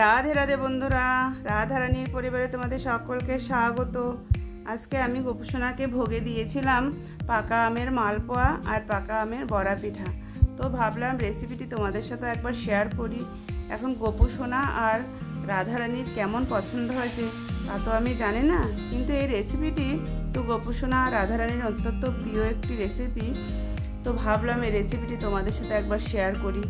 রাধে রাধে বন্ধুরা, রাধারানীর পরিবারে তোমাদের সকলকে স্বাগত। আজকে আমি গোপুসোনাকে ভোগে দিয়েছিলাম পাকা আমের মালপোয়া আর পাকা আমের বড়া পিঠা। তো ভাবলাম রেসিপিটি তোমাদের সাথে একবার শেয়ার করি। এখন গোপুসোনা আর রাধারানীর কেমন পছন্দ হয়েছে তা তো আমি জানি না, কিন্তু এই রেসিপিটি তো গোপুসোনা আর রাধারানীর অত্যন্ত প্রিয় একটি রেসিপি তো ভাবলাম এই রেসিপিটি তোমাদের সাথে একবার শেয়ার করি।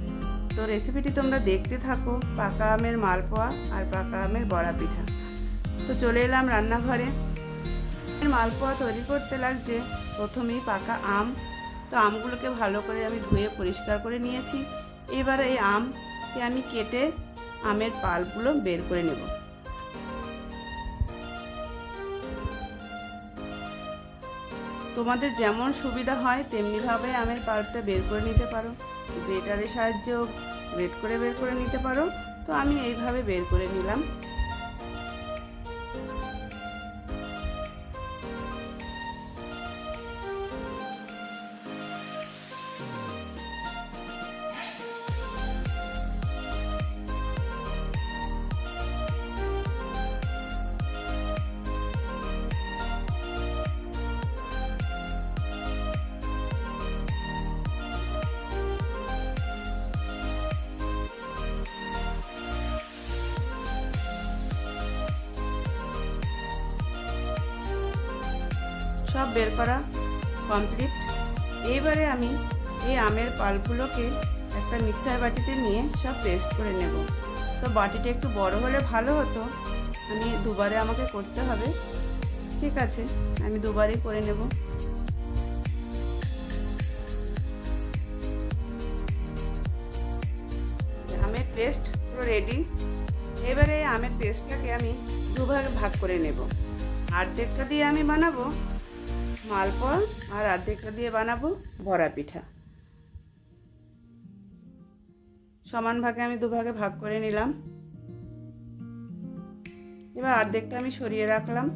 তো রেসিপিটি তোমরা দেখতে থাকো, পাকা আমের মালপোয়া আর পাকা আমের বড়া পিঠা। তো চলে এলাম রান্নাঘরে। মালপোয়া তৈরি করতে লাগছে। প্রথমেই পাকা আম। তো আমগুলোকে ভালো করে আমি ধুয়ে পরিষ্কার করে নিয়েছি। এবার এই আমকে আমি কেটে আমের পাল্পগুলো বের করে নেব। তোমাদের যেমন সুবিধা হয়, তেমনিভাবে আমের পাল্পটা বের করে নিতে পারো। গ্রেটারের সাহায্যেও গ্রেট করে বের করে নিতে পারো। তো আমি এইভাবে বের করে নিলাম। বের করা কমপ্লিট এইবারে আমি এই আমের পালগুলোকে একটা মিক্সার বাটিতে নিয়ে সব পেস্ট করে নেব। তো বাটিটা একটু বড় হলে ভালো হতো। আমি দুবারে আমাকে করতে হবে। ঠিক আছে, আমি দুবারই করে নেব। আমের পেস্ট পুরো রেডি এবারে আমের পেস্টটাকে আমি দুভাগে ভাগ করে নেব। অর্ধেকটা দিয়ে আমি বানাবো মালপোয়া আর অর্ধেকটা দিয়ে বানাবো বড়া পিঠা। সমান ভাগে আমি দুভাগে ভাগ করে নিলাম। এবার অর্ধেকটা আমি সরিয়ে রাখলাম।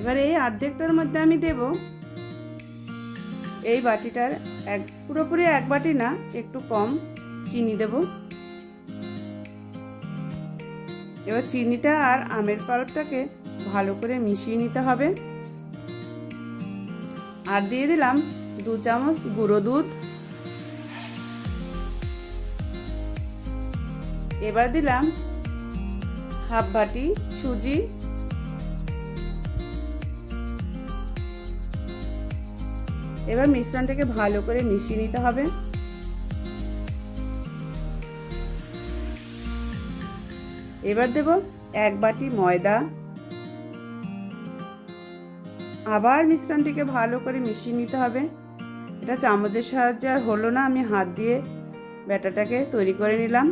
এবার এই অর্ধেকটার মধ্যে আমি দেব এই বাটিটার এক, পুরোপুরি এক বাটি না, একটু কম চিনি দেব। এবার চিনিটা আর আমের পাল্পটাকে ভালো করে মিশিয়ে নিতে হবে। আর দিয়ে দিলাম দু চামচ গুঁড়ো দুধ। এবার দিলাম হাফ বাটি সুজি। এবার মিশ্রণটাকে ভালো করে মিশিয়ে নিতে হবে। এবার দেব এক বাটি ময়দা। আবার মিশ্রণটিকে ভালো করে মিশিয়ে নিতে হবে। এটা চামচের সাহায্যে আর হলো না, আমি হাত দিয়ে ব্যাটাটাকে তৈরি করে নিলাম।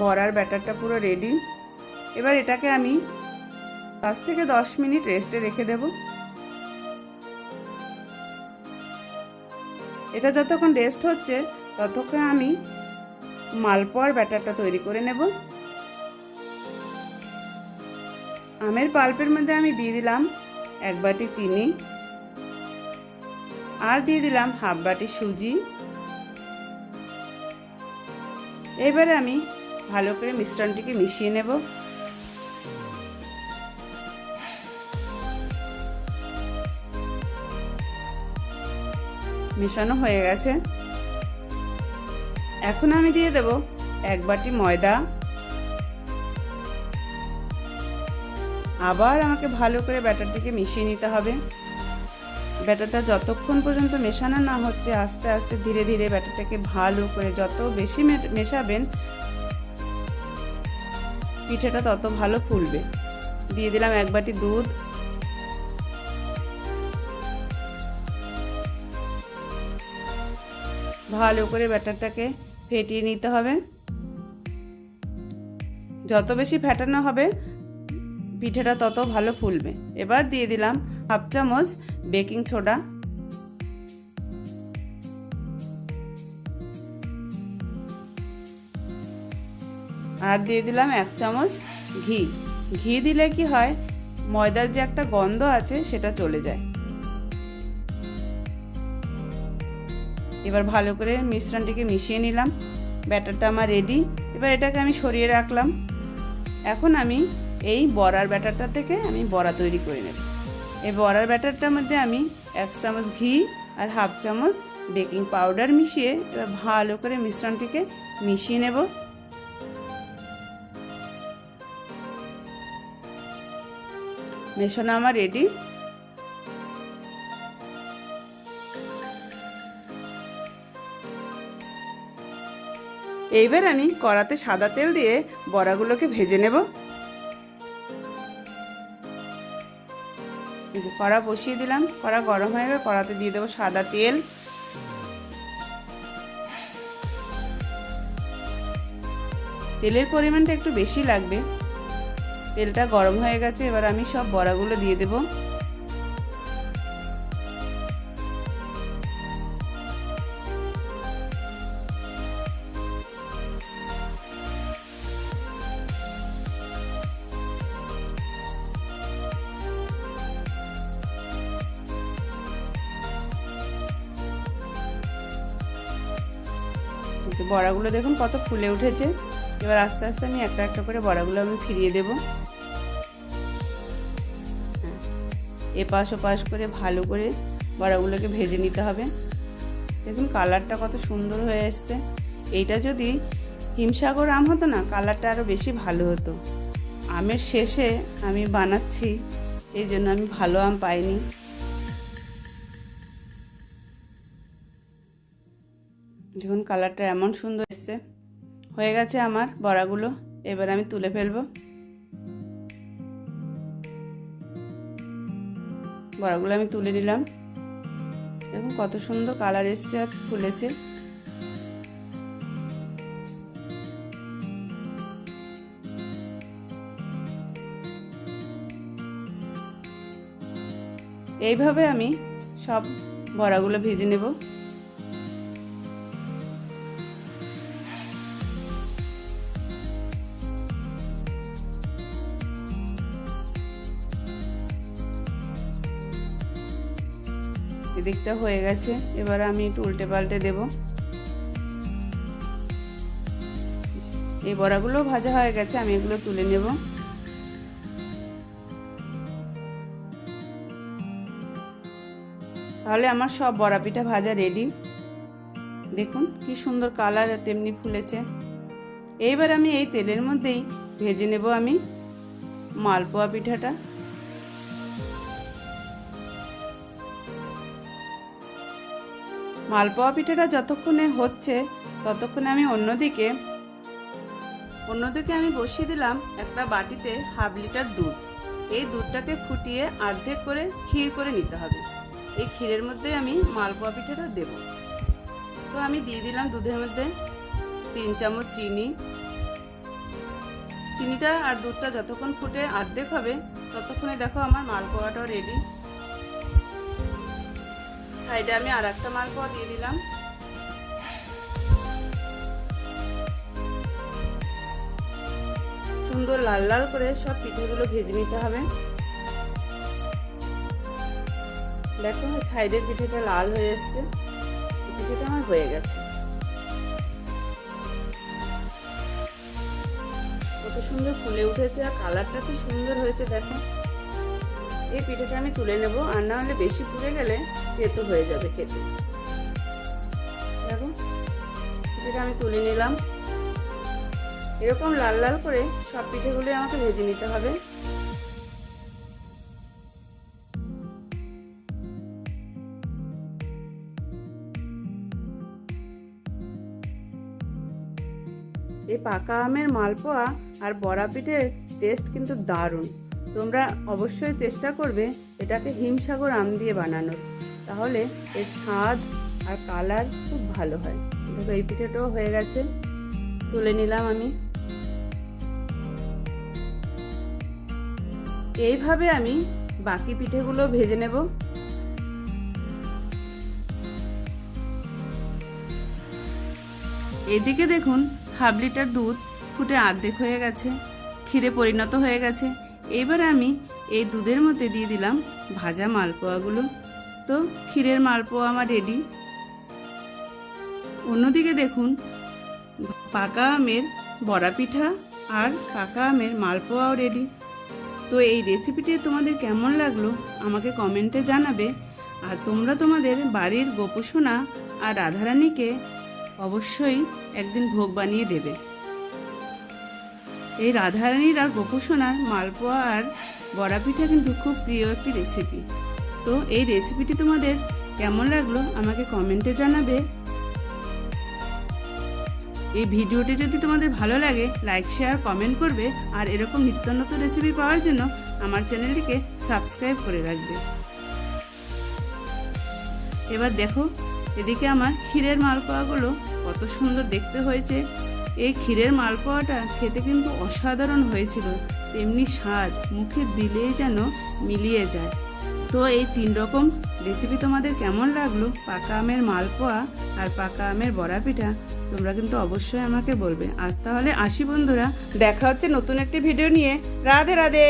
বড়ার ব্যাটারটা পুরো রেডি এবার এটাকে আমি পাঁচ থেকে দশ মিনিট রেস্টে রেখে দেব। এটা যতক্ষণ রেস্ট হচ্ছে, ততক্ষণ আমি মালপোয়ার ব্যাটারটা তৈরি করে নেব। আমের পাল্পের মধ্যে আমি দিয়ে দিলাম এক বাটি চিনি আর দিয়ে দিলাম হাফ বাটি সুজি। এবারে আমি ভালো করে মিশ্রণটিকে মিশিয়ে নেব। মেশানো হয়ে গেছে। এখন আমি দিয়ে দেব এক বাটি ময়দা। আবার আমাকে ভালো করে ব্যাটারটিকে মিশিয়ে নিতে হবে। ব্যাটারটা যতক্ষণ পর্যন্ত মেশানো না হচ্ছে, আস্তে আস্তে ধীরে ধীরে ব্যাটারটাকে ভালো করে যত বেশি মেশাবেন, পিঠেটা তত ভালো ফুলবে। দিয়ে দিলাম এক বাটি দুধ। ভালো করে ব্যাটারটাকে ফেটিয়ে নিতে হবে। যত বেশি ফেটানো হবে পিঠেটা তত ভালো ফুলবে। এবার দিয়ে দিলাম হাফ চামচ বেকিং সোডা। আর দিয়ে দিলাম এক চামচ ঘি। ঘি দিলে কি হয়, ময়দার যে একটা গন্ধ আছে সেটা চলে যায়। এবার ভালো করে মিশ্রণটিকে মিশিয়ে নিলাম। ব্যাটারটা আমার রেডি এবার এটাকে আমি সরিয়ে রাখলাম। এখন আমি এই বড়ার ব্যাটারটা থেকে আমি বড়া তৈরি করে নেব। এই বড়ার ব্যাটারটার মধ্যে আমি এক চামচ ঘি আর হাফ চামচ বেকিং পাউডার মিশিয়ে এবার ভালো করে মিশ্রণটিকে মিশিয়ে নেব। মেশানো আমার রেডি এইবার আমি কড়াতে সাদা তেল দিয়ে বড়াগুলোকে ভেজে নেব। কড়া বসিয়ে দিলাম, কড়া গরম হয়ে গেলে কড়াতে দিয়ে দেবো সাদা তেল। তেলের পরিমাণটা একটু বেশি লাগবে। তেলটা গরম হয়ে গেছে, এবার আমি সব বড়াগুলো দিয়ে দেবো। যে বড়াগুলো দেখুন কত ফুলে উঠেছে। এবার আস্তে আস্তে আমি একটা একটা করে বড়াগুলো আমি ফিরিয়ে দেব। হ্যাঁ। এপাশ ওপাশ করে ভালো করে বড়াগুলোকে ভেজে নিতে হবে। দেখুন কালারটা কত সুন্দর হয়ে এসছে। এইটা যদি হিমসাগর আম হতো না, কালারটা আরও বেশি ভালো হতো। আমের শেষে আমি বানাচ্ছি, এই জন্য আমি ভালো আম পাইনি। দেখুন কালারটা এমন সুন্দর এসছে। হয়ে গেছে আমার বড়াগুলো। এবার আমি তুলে ফেলব। বড়াগুলো আমি তুলে নিলাম। দেখুন কত সুন্দর কালার এসছে আর ফুলেছে। এইভাবে আমি সব বড়াগুলো ভেজে নেব। এদিকটা হয়ে গেছে। এবার আমি একটু উল্টে পাল্টে দেব। এই বড়াগুলো ভাজা হয়ে গেছে, আমি এগুলো তুলে নেব। তাহলে আমার সব বড়া পিঠা ভাজা রেডি দেখুন কি সুন্দর কালার তেমনি ফুলেছে। এইবার আমি এই তেলের মধ্যেই ভেজে নেব আমি মালপোয়া পিঠাটা। মালপোয়া পিঠাটা যতক্ষণে হচ্ছে, ততক্ষণে আমি অন্যদিকে অন্যদিকে আমি বসিয়ে দিলাম একটা বাটিতে হাফ লিটার দুধ। এই দুধটাকে ফুটিয়ে অর্ধেক করে ক্ষীর করে নিতে হবে। এই ক্ষীরের মধ্যে আমি মালপোয়া পিঠাটা দেব। তো আমি দিয়ে দিলাম দুধের মধ্যে তিন চামচ চিনি। চিনিটা আর দুধটা যতক্ষণ ফুটে অর্ধেক হবে, ততক্ষণে দেখো আমার মালপোয়াটাও রেডি সাইডে আমি আর একটা মালপোয়া দিয়ে দিলাম। সুন্দর লাল লাল করে সব পিঠেগুলো ভেজে নিতে হবে। দেখো, সাইডের পিঠেটা লাল হয়ে এসছে। পিঠেটা আমার হয়ে গেছে। কত সুন্দর ফুলে উঠেছে আর কালারটা কি সুন্দর হয়েছে দেখো। এই পিঠেটা আমি তুলে নেব, আর না হলে বেশি পুড়ে গেলে তেতো হয়ে যাবে খেতে। দেখো আমি তুলে নিলাম। এরকম লাল লাল করে সব পিঠেগুলো আমাকে ভেজে নিতে হবে। এই পাকা আমের মালপোয়া আর বড়া পিঠের টেস্ট কিন্তু দারুণ। তোমরা অবশ্যই চেষ্টা করবে এটাকে হিমসাগর আম দিয়ে বানানোর। তাহলে এর স্বাদ আর কালার খুব ভালো হয়। দেখো, এই পিঠেটাও হয়ে গেছে। তুলে নিলাম আমি। এইভাবে আমি বাকি পিঠেগুলো ভেজে নেব। এদিকে দেখুন, হাফ লিটার দুধ ফুটে আর্ধেক হয়ে গেছে, ক্ষীরে পরিণত হয়ে গেছে। এবার আমি এই দুধের মধ্যে দিয়ে দিলাম ভাজা মালপোয়াগুলো। তো ক্ষীরের মালপোয়া আমার রেডি অন্যদিকে দেখুন, পাকা আমের বড়া পিঠা আর পাকা আমের মালপোয়াও রেডি তো এই রেসিপিটি তোমাদের কেমন লাগল আমাকে কমেন্টে জানাবে। আর তোমরা তোমাদের বাড়ির গোপুসোনা আর রাধারানীকে অবশ্যই একদিন ভোগ বানিয়ে দেবে। এই রাধারানীর আর গোপুসোনার মালপোয়া আর বড়া পিঠা কিন্তু খুব প্রিয় একটি রেসিপি তো এই রেসিপিটি তোমাদের কেমন লাগল আমাকে কমেন্টে জানাবে। এই ভিডিওটি যদি তোমাদের ভালো লাগে লাইক শেয়ার কমেন্ট করবে আর এরকম নিত্য নতুন রেসিপি পাওয়ার জন্য আমার চ্যানেলটিকে সাবস্ক্রাইব করে রাখবে। এবার দেখো, এদিকে আমার ক্ষীরের মালপোয়াগুলো কত সুন্দর দেখতে হয়েছে। এই ক্ষীরের মালপোয়াটা খেতে কিন্তু অসাধারণ হয়েছিল, তেমনি স্বাদ মুখে দিলেই যেন মিলিয়ে যায়। তো এই তিন রকম রেসিপি তোমাদের কেমন লাগল? পাকা আমের মালপোয়া আর পাকা আমের বড়া পিঠা তোমরা কিন্তু অবশ্যই আমাকে বলবে। আজ তাহলে আসি বন্ধুরা, দেখা হচ্ছে নতুন একটি ভিডিও নিয়ে। রাধে রাধে!